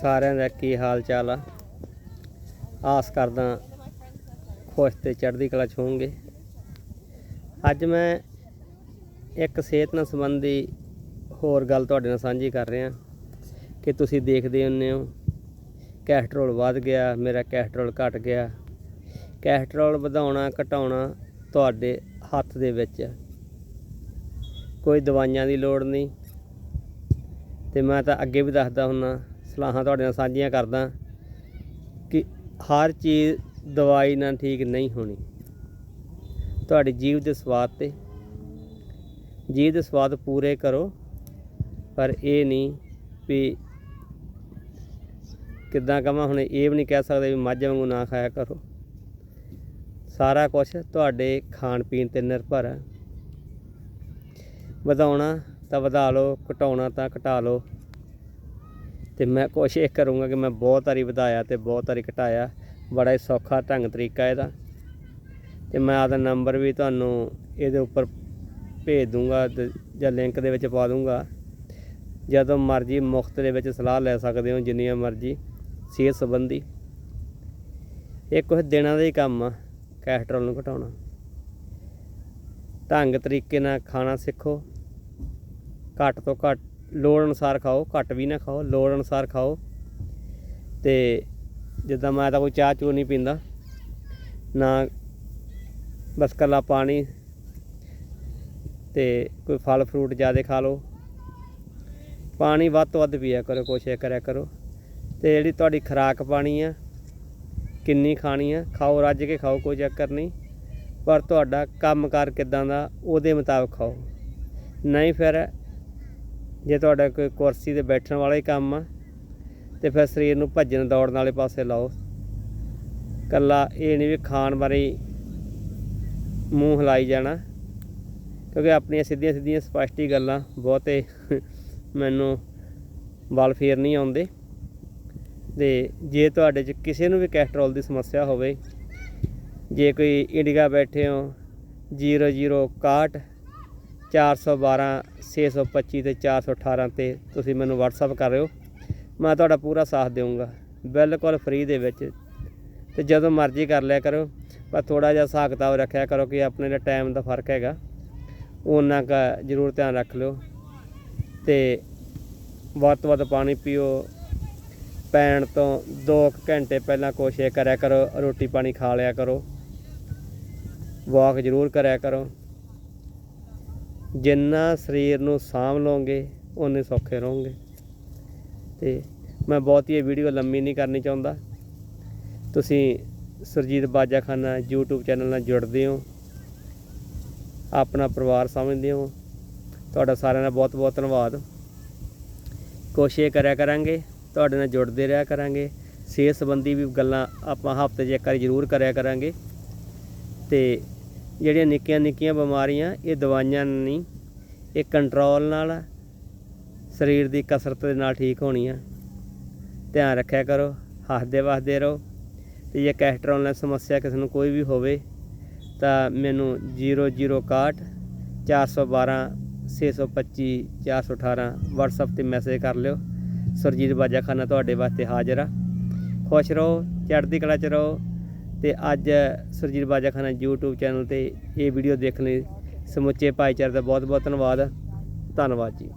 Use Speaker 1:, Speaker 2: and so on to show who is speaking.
Speaker 1: ਸਾਰਿਆਂ ਦਾ ਕੀ ਹਾਲ ਚਾਲ ਆ? ਆਸ ਕਰਦਾ ਖੁਸ਼ ਤੇ ਚੜ੍ਹਦੀ ਕਲਾ ਚ ਹੋਵੋਗੇ। ਅੱਜ ਮੈਂ ਇੱਕ ਸਿਹਤ ਨਾਲ ਸੰਬੰਧੀ ਹੋਰ ਗੱਲ ਤੁਹਾਡੇ ਨਾਲ ਸਾਂਝੀ ਕਰ ਰਿਹਾ। ਕਿ ਤੁਸੀਂ ਦੇਖਦੇ ਹੁੰਦੇ ਹੋ, ਕੈਸਟਰੋਲ ਵੱਧ ਗਿਆ, ਮੇਰਾ ਕੈਸਟਰੋਲ ਘਟ ਗਿਆ। ਕੈਸਟਰੋਲ ਵਧਾਉਣਾ, ਘਟਾਉਣਾ ਤੁਹਾਡੇ ਹੱਥ ਦੇ ਵਿੱਚ ਕੋਈ ਦਵਾਈਆਂ ਦੀ ਲੋੜ ਨਹੀਂ। ਤੇ ਮੈਂ ਤਾਂ ਅੱਗੇ ਵੀ ਦੱਸਦਾ ਹੁੰਨਾ ਸਲਾਹਾਂ ਤੁਹਾਡੇ ਨਾਲ ਸਾਂਝੀਆਂ ਕਰਦਾ ਕਿ ਹਰ ਚੀਜ਼ ਦਵਾਈ ਨਾਲ ਠੀਕ ਨਹੀਂ ਹੋਣੀ। ਤੁਹਾਡੇ ਜੀਵ ਦੇ ਸਵਾਦ ਤੇ ਜੀਵ ਦੇ ਸਵਾਦ ਪੂਰੇ ਕਰੋ, ਪਰ ਇਹ ਨਹੀਂ ਵੀ ਕਿੱਦਾਂ ਕਹਾਂ, ਹੁਣ ਇਹ ਵੀ ਨਹੀਂ ਕਹਿ ਸਕਦੇ ਵੀ ਮੱਝ ਵਾਂਗੂ ਨਾ ਖਾਇਆ ਕਰੋ। ਸਾਰਾ ਕੁਝ ਤੁਹਾਡੇ ਖਾਣ ਪੀਣ ਤੇ ਨਿਰਭਰ ਹੈ। ਵਧਾਉਣਾ ਤਾਂ ਵਧਾ ਲਓ, ਘਟਾਉਣਾ ਤਾਂ ਘਟਾ ਲਓ। ਤੇ ਮੈਂ ਕੋਸ਼ਿਸ਼ ਕਰੂੰਗਾ ਕਿ ਮੈਂ ਬਹੁਤ ਵਾਰੀ ਵਧਾਇਆ ਤੇ ਬਹੁਤ ਵਾਰੀ ਘਟਾਇਆ। ਬੜਾ ਹੀ ਸੌਖਾ ਢੰਗ ਤਰੀਕਾ ਇਹਦਾ। ਤੇ ਮੈਂ ਆਦਾ ਨੰਬਰ ਵੀ ਤੁਹਾਨੂੰ ਇਹਦੇ ਉੱਪਰ ਭੇਜ ਦੂੰਗਾ ਜਾਂ ਲਿੰਕ ਦੇ ਵਿੱਚ ਪਾ ਦੂੰਗਾ। ਜਦੋਂ ਮਰਜ਼ੀ ਮੁਫਤ ਦੇ ਵਿੱਚ ਸਲਾਹ ਲੈ ਸਕਦੇ ਹੋ, ਜਿੰਨੀਆਂ ਮਰਜ਼ੀ ਸਿਹਤ ਸੰਬੰਧੀ। ਇਹ ਕੁਝ ਦਿਨਾਂ ਦਾ ਹੀ ਕੰਮ ਆ ਕੈਸਟਰੋਲ ਨੂੰ ਘਟਾਉਣਾ। ਢੰਗ ਤਰੀਕੇ ਨਾਲ ਖਾਣਾ ਸਿੱਖੋ। ਘੱਟ ਤੋਂ ਘੱਟ ਲੋੜ ਅਨੁਸਾਰ ਖਾਓ, ਘੱਟ ਵੀ ਨਾ ਖਾਓ, ਲੋੜ ਅਨੁਸਾਰ ਖਾਓ। ਤੇ ਜਿੱਦਾਂ ਮੈਂ ਤਾਂ ਕੋਈ ਚਾਹ ਚੂ ਨਹੀਂ ਪੀਂਦਾ, ਨਾ ਬਸ ਕੱਲਾ ਪਾਣੀ ਤੇ ਕੋਈ ਫਲ ਫਰੂਟ ਜ਼ਿਆਦਾ ਖਾ ਲਓ। ਪਾਣੀ ਵੱਧ ਤੋਂ ਵੱਧ ਪੀਆ ਕਰੋ, ਕੋਸ਼ਿਸ਼ ਕਰਿਆ ਕਰੋ। ਤੇ ਜਿਹੜੀ ਤੁਹਾਡੀ ਖੁਰਾਕ ਪਾਣੀ ਆ, ਕਿੰਨੀ ਖਾਣੀ ਆ, ਖਾਓ, ਰੱਜ ਕੇ ਖਾਓ, ਕੋਈ ਚੱਕਰ ਨਹੀਂ। ਪਰ ਤੁਹਾਡਾ ਕੰਮਕਾਰ ਕਿਦਾਂ ਦਾ, ਉਹਦੇ ਮੁਤਾਬਕ ਖਾਓ। ਨਹੀਂ ਫਿਰ ਜੇ ਤੁਹਾਡਾ ਕੋਈ ਕੁਰਸੀ ਤੇ ਬੈਠਣ ਵਾਲਾ ਹੀ ਕੰਮ ਆ, ਤੇ ਫਿਰ ਸਰੀਰ ਨੂੰ ਭੱਜਣ ਦੌੜਨ ਵਾਲੇ ਪਾਸੇ ਲਾਓ। ਕੱਲਾ ਇਹ ਨਹੀਂ ਵੀ ਖਾਣ ਬਾਰੇ ਮੂੰਹ ਹਿਲਾਈ ਜਾਣਾ, ਕਿਉਂਕਿ ਆਪਣੀਆਂ ਸਿੱਧੀਆਂ ਸਿੱਧੀਆਂ ਸਪਸ਼ਟੀ ਗੱਲਾਂ ਬਹੁਤੇ ਮੈਨੂੰ ਬਲ ਫੇਰ ਨਹੀਂ ਆਉਂਦੇ। ਤੇ ਜੇ ਤੁਹਾਡੇ 'ਚ ਕਿਸੇ ਨੂੰ ਵੀ ਕੈਸਟਰੋਲ ਦੀ ਸਮੱਸਿਆ ਹੋਵੇ, ਜੇ ਕੋਈ ਇੰਡੀਗਾ ਬੈਠੇ ਹੋ 0061 412 625 ਤੇ 418 ਤੇ ਤੁਸੀਂ ਮੈਨੂੰ WhatsApp ਕਰ ਰਹੇ ਹੋ। ਮੈਂ ਤੁਹਾਡਾ ਪੂਰਾ ਸਾਥ ਦੇਵਾਂਗਾ ਬਿਲਕੁਲ ਫ੍ਰੀ ਦੇ ਵਿੱਚ। ਤੇ ਜਦੋਂ ਮਰਜ਼ੀ ਕਰ ਲਿਆ ਕਰੋ। ਪਰ ਥੋੜਾ ਜਿਹਾ ਹਿਸਾਬ ਕਿਤਾਬ ਰੱਖਿਆ ਕਰੋ ਕਿ ਆਪਣੇ ਦਾ ਟਾਈਮ ਦਾ ਫ਼ਰਕ ਹੈਗਾ। ਉਹਨਾਂ ਦਾ ਜ਼ਰੂਰ ਧਿਆਨ ਰੱਖ ਲਿਓ। ਤੇ ਵੱਧ ਤੋਂ ਵੱਧ ਪਾਣੀ ਪੀਓ। ਪੈਣ ਤੋਂ 2 ਘੰਟੇ ਪਹਿਲਾਂ ਕੋਸ਼ਿਸ਼ ਕਰਿਆ ਕਰੋ। ਰੋਟੀ ਪਾਣੀ ਖਾ ਲਿਆ ਕਰੋ। ਵਾਕ ਜ਼ਰੂਰ ਕਰਿਆ ਕਰੋ। ਜਿੰਨਾ ਸਰੀਰ ਨੂੰ ਸਾਂਭ ਲਓਗੇ ਉਨੇ ਸੌਖੇ ਰਹੋਗੇ। ਤੇ ਮੈਂ ਬਹੁਤ ਹੀ ਇਹ ਵੀਡੀਓ ਲੰਮੀ ਨਹੀਂ ਕਰਨੀ ਚਾਹੁੰਦਾ। ਤੁਸੀਂ ਸੁਰਜੀਤ ਬਾਜਾਖਾਨਾ YouTube ਚੈਨਲ ਨਾਲ ਜੁੜਦੇ ਹੋ। ਆਪਣਾ ਪਰਿਵਾਰ ਸਮਝਦੇ ਹੋ। ਤੁਹਾਡਾ ਸਾਰਿਆਂ ਦਾ ਬਹੁਤ ਬਹੁਤ ਧੰਨਵਾਦ। ਕੋਸ਼ਿਸ਼ ਕਰਿਆ ਕਰਾਂਗੇ, ਤੁਹਾਡੇ ਨਾਲ ਜੁੜਦੇ ਰਿਹਾ ਕਰਾਂਗੇ। ਸਿਹਤ ਸੰਬੰਧੀ ਵੀ ਗੱਲਾਂ ਆਪਾਂ ਹਫ਼ਤੇ 'ਚ ਇੱਕ ਵਾਰੀ ਜ਼ਰੂਰ ਕਰਿਆ ਕਰਾਂਗੇ। ਤੇ ਜਿਹੜੀਆਂ ਨਿੱਕੀਆਂ ਨਿੱਕੀਆਂ ਬਿਮਾਰੀਆਂ, ਇਹ ਦਵਾਈਆਂ ਨਹੀਂ, ਇਹ ਕੰਟਰੋਲ ਨਾਲ ਸਰੀਰ ਦੀ ਕਸਰਤ ਦੇ ਨਾਲ ਠੀਕ ਹੋਣੀਆਂ। ਧਿਆਨ ਰੱਖਿਆ ਕਰੋ, ਹੱਸਦੇ ਵਸਦੇ ਰਹੋ। ਤੇ ਜੇ ਕੈਸਟਰੋਲ ਨਾਲ ਸਮੱਸਿਆ ਕਿਸੇ ਨੂੰ ਕੋਈ ਵੀ ਹੋਵੇ, ਤਾਂ ਮੈਨੂੰ 0061 412 625 418 WhatsApp ਤੇ ਮੈਸੇਜ ਕਰ ਲਿਓ। ਸਰਜੀਤ ਬਾਜਾਖਾਨਾ ਤੁਹਾਡੇ ਵਾਸਤੇ ਹਾਜ਼ਰ ਆ। ਖੁਸ਼ ਰਹੋ, ਚੜ੍ਹਦੀ ਕਲਾ ਚ ਰਹੋ। ਤੇ ਅੱਜ ਸਰਜੀਤ ਬਾਜਾਖਾਨਾ YouTube ਚੈਨਲ ਤੇ ਇਹ ਵੀਡੀਓ ਦੇਖਣ ਲਈ ਸਮੁੱਚੇ ਭਾਈਚਾਰੇ ਦਾ ਬਹੁਤ ਬਹੁਤ ਧੰਨਵਾਦ। ਧੰਨਵਾਦ ਜੀ।